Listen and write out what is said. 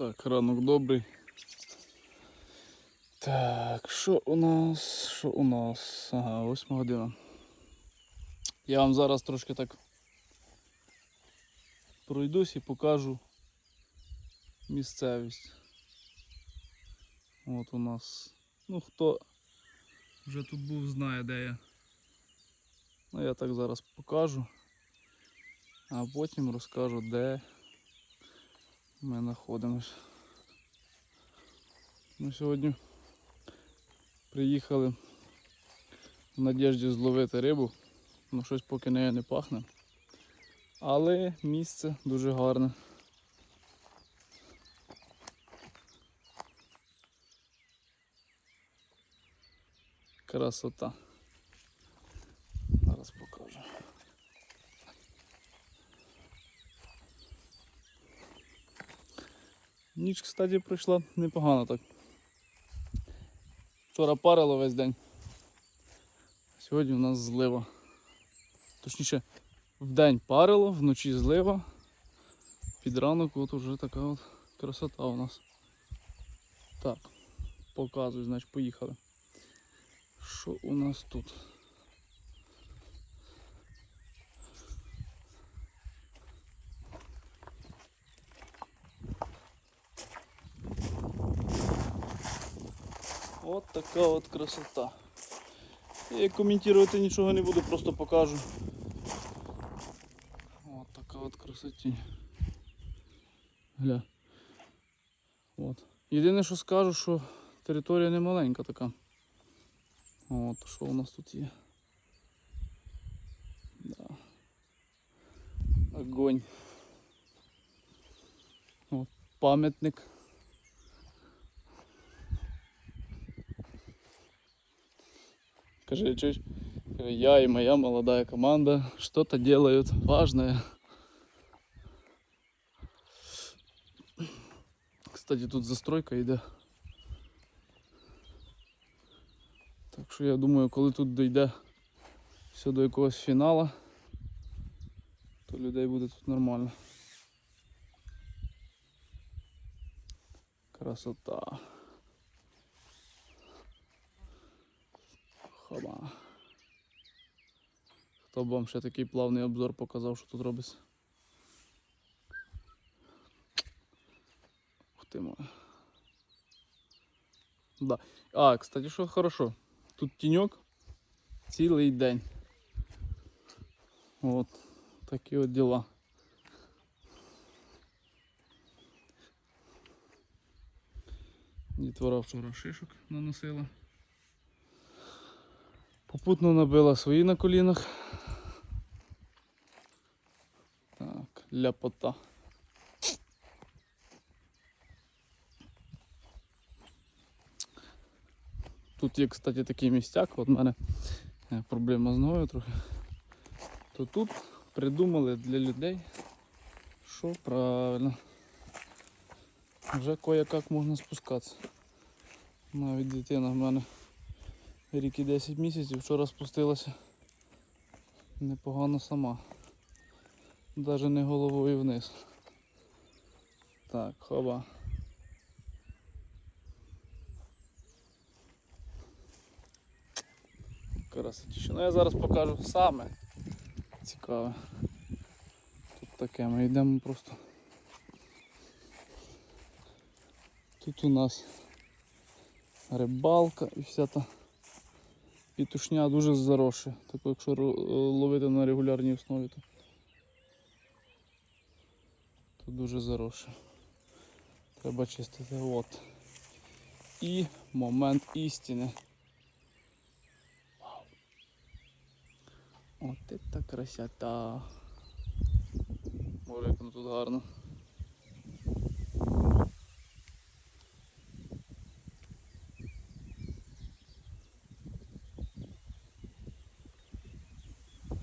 Так, ранок добрий. Так, що у нас? Що у нас? Ага, 8 година. Я вам зараз трошки так пройдусь і покажу місцевість. От у нас. Ну хто вже тут був, знає де я. Ну я так зараз покажу. А потім розкажу, де ми знаходимось. Ми сьогодні приїхали в надіжді зловити рибу. Ну щось поки нею не пахне. Але місце дуже гарне. Красота. Зараз покажу. Ніч, кстати, пройшла непогано так. Вчора парило весь день. Сьогодні у нас злива. Точніше, вдень парило, вночі злива. Під ранок от уже така от красота у нас. Так, показуй, значить поїхали. Що у нас тут? От така от красота. Я коментувати нічого не буду, просто покажу. От така от красоті. Гля. От. Єдине, що скажу, що територія не маленька така. От, що у нас тут є? Да. Огонь. От, пам'ятник. Скажи, чуть, я и моя молодая команда что-то делают важное. Кстати, тут застройка йде. Так що я думаю, коли тут дійде все до якогось фіналу, то людей буде тут нормально. Красота. Хоба. Хто б вам ще такий плавний обзор показав, що тут робиться? Ух ти моя. Да. А, кстати, що хорошо. Тут тіньок цілий день. От такі от діла. Дітвора вчора шишок наносила. Попутно набила свої на колінах. Так, ляпота. Тут є, кстати, такий містяк, от в мене е, проблема з ногою трохи. То тут придумали для людей, що правильно. Вже кое-як можна спускатися. Навіть дитина в мене рік і 10 місяців, вчора спустилася непогано сама. Навіть не головою вниз. Так, хоба. Красотіше. Ну я зараз покажу саме цікаве. Тут таке, ми йдемо просто. Тут у нас рибалка і вся та пітушня дуже заросше. Так якщо ловити на регулярній основі, то, то дуже заросше. Треба чистити. От. І момент істини. От це красота. Боже, як воно тут гарно.